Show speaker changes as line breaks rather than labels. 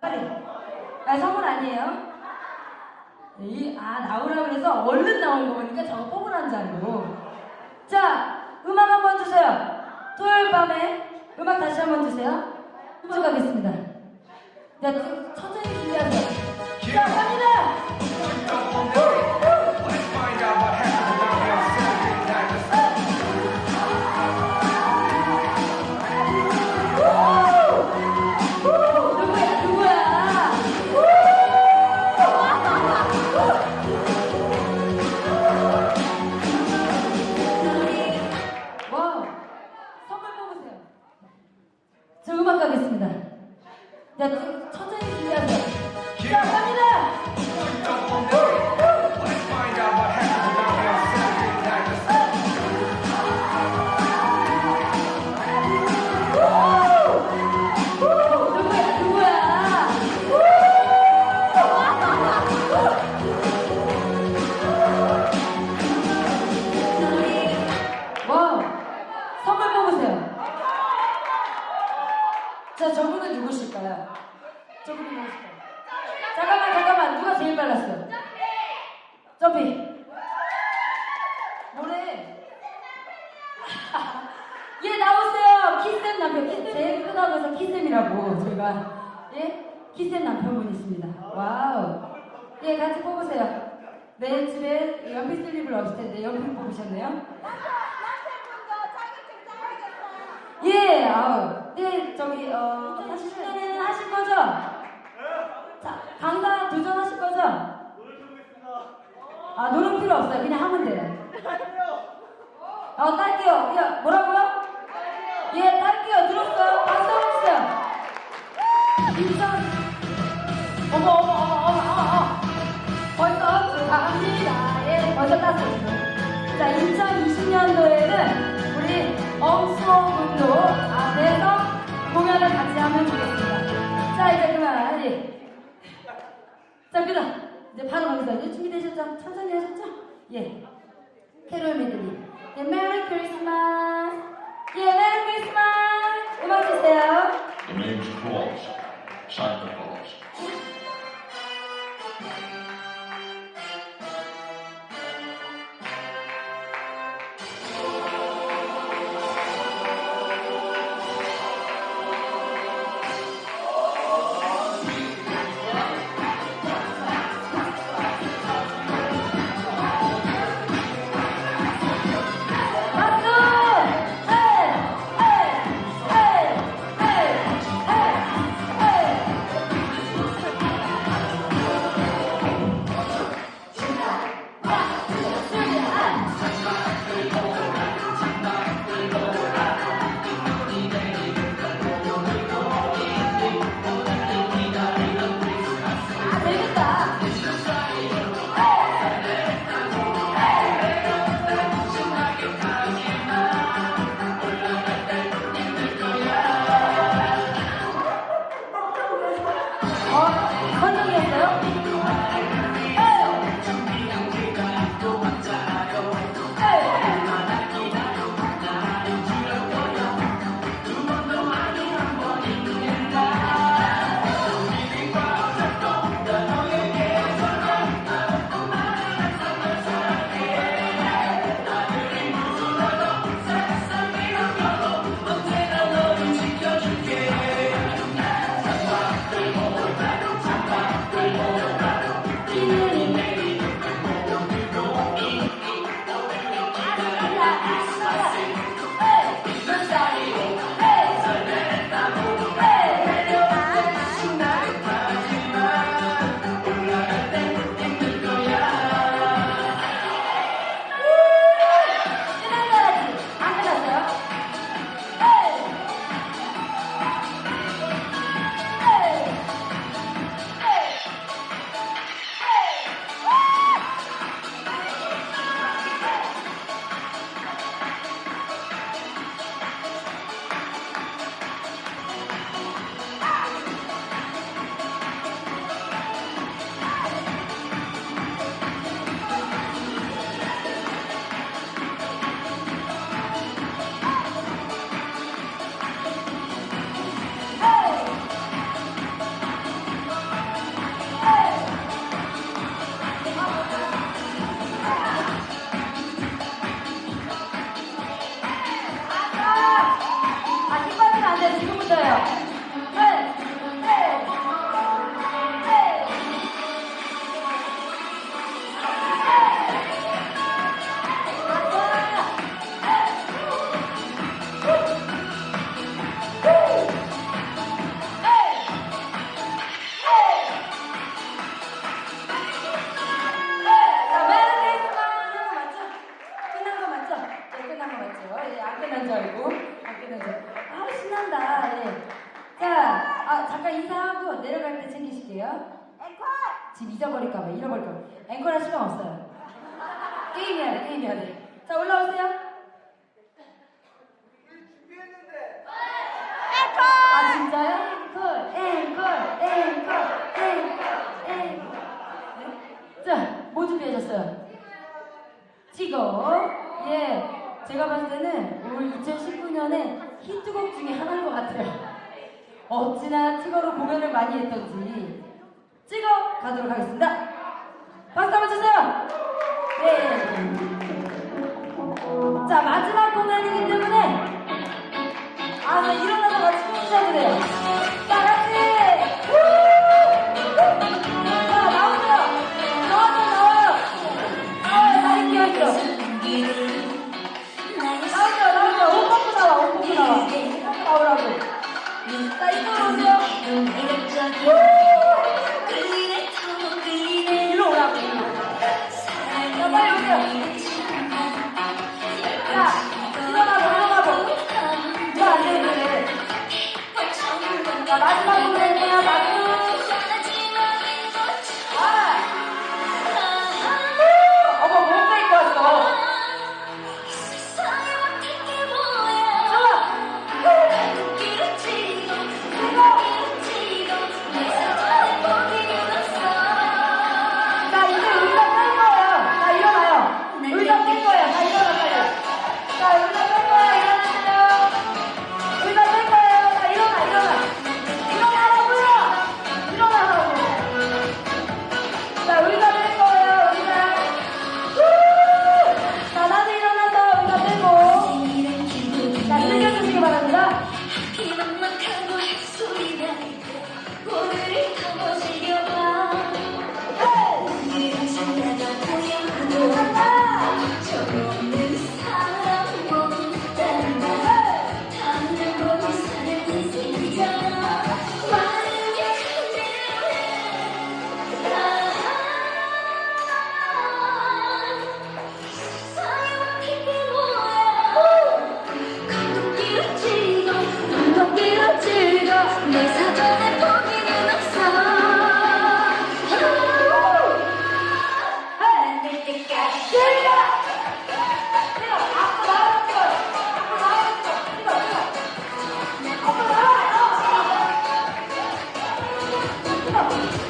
빨리. 아, 선물 아니에요? 이, 아, 나오라 그래서 얼른 나온 거 보니까 저거 뽑으라는 줄 알고. 자, 음악 한 번 주세요. 토요일 밤에 음악 다시 한 번 주세요. 쭉 가겠습니다. 자, 좀 천천히 준비하세요. 자, 갑니다! 자, 저분은 누구실까요? 저분은 누구실까요? 잠깐만, 잠깐만, 누가 제일 빨랐어요? 점피. 뭐래? 예, 나오세요. 키쌤 남편. 키- 제일 크다고 해서 키쌤이라고 저희가. 예? 키쌤 남편분 있습니다. 와우. 예, 같이 뽑으세요. 내 집에 연필 쓸 일은 없을 텐데 연필 뽑으셨네요. 예, 아우. 예, 저기, 어, 40년에는 하실 거죠? 자, 강사 도전하실 거죠? 아, 노력 필요 없어요. 그냥 하면 돼요. 어, 딸게요. 야, 뭐라고요? 예, 딸게요. 들었어요? 박수 한번 주세요. 인천. 어머, 어머, 어머, 어머, 어머. 벌써 축하합니다. 예, 벌써 땄어요. 자, 2020년도에는 우리 엄수원군도 앞에서 공연을 같이 하면 좋겠습니다. 자, 이제 그만. 예. 자, 그다음 이제 바로 가겠습니다. 이제 준비되셨죠? 천천히 하셨죠? 예. 캐롤 메들리. 예, 메리 크리스마스. 예, 메리 크리스마스. 음악 주세요.
The name's Claus, Santa Claus. 지금 잊어버릴까봐, 잃어버릴까봐. 앵콜 할 시간 없어요. 게임해야 돼, 게임해야 돼. 자, 올라오세요. 아, 진짜요? 앵콜 앵콜 앵콜 앵콜 네? 앵 자뭐 준비해줬어요? 찍어 예 제가 봤을 때는 올 2019년에 히트곡 중에 하나인 것 같아요 어찌나 찍어로 공연을 많이 했던지 찍어 가도록 하겠습니다. 박수 한번 주세요. 네. 자 마지막. Thank you.